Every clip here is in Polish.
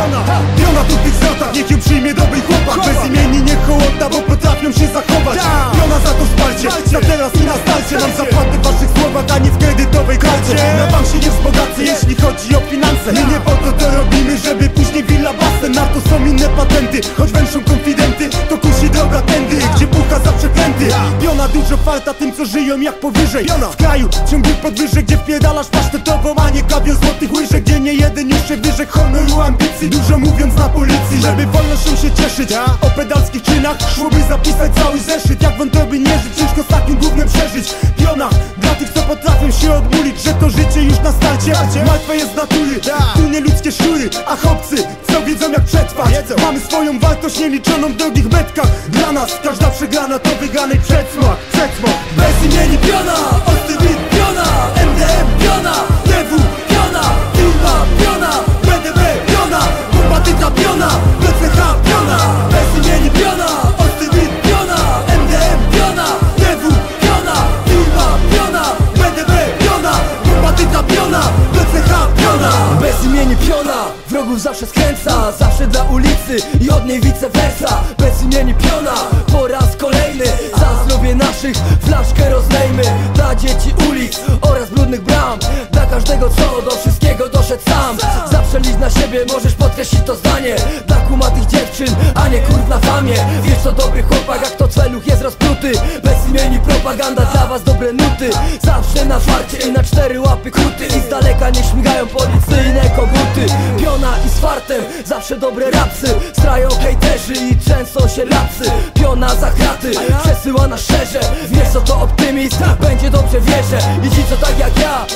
piona Piona tu tych zwrotach, niech ją przyjmie dobry chłopak. Bez imieni nie hołota, bo potrafią się zachować. Piona za to wsparcie, na teraz i na starcie Nam zapłatę w waszych słowach, a nie w kredytowej karcie. Na bank się nie wzbogacę, jeśli chodzi o finanse. My nie po to to robimy, żeby później willa basen Na to są inne patenty, choć węszą konfidenty. To kusi droga tędy, gdzie bucha zawsze Piona dużo farta tym, co żyją jak powyżej. W kraju ciągłych podwyżek, gdzie wpierdalasz pasztetową A nie kawior złotych łyżek, gdzie nie jeden już się wyrzekł honoru ambicji. Dużo mówiąc na policji, żeby wolnością się cieszyć. O pedalskich czynach szłoby zapisać cały zeszyt. Jak wątroby nie żyć, ciężko z takim gównem przeżyć. Piona, dla tych co potrafią się odmulić Że to życie już na starcie. Martwe jest natury, tu nie ludzkie szczury A chłopcy, co wiedzą. Przetrwać Mamy swoją wartość nieliczoną w drogich metkach. Dla nas każda przegrana to wygranej przedsmak. Przedsmak. Bez imieni Bez imieni piona Wrogów zawsze skręca Zawsze dla ulicy i od niej vice versa. Bez imieni piona Po raz kolejny Za zdrowie naszych flaszkę rozlejmy Dla dzieci ulic oraz brudnych bram. Dla każdego co do na siebie Możesz podkreślić to zdanie. Dla kumatych dziewczyn A nie kurw na famie. Wiesz co dobry chłopak Jak to celuch jest rozpruty. Bez imieni propaganda Dla was dobre nuty. Zawsze na farcie i na cztery łapy kruty. I z daleka nie śmigają policyjne koguty. Piona i z fartem Zawsze dobre rapsy. Strają hejterzy i często się lapsy Piona za kraty Przesyła na szerze Wiesz co to optymizm? Będzie dobrze wierzę. I ci co tak jak ja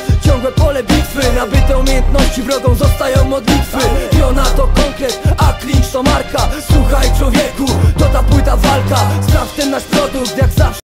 Nabyte umiejętności wrogą zostają modlitwy. Piona to konkret, a clinch to marka. Słuchaj człowieku, to ta płyta walka. Sprawdź ten nasz produkt jak zawsze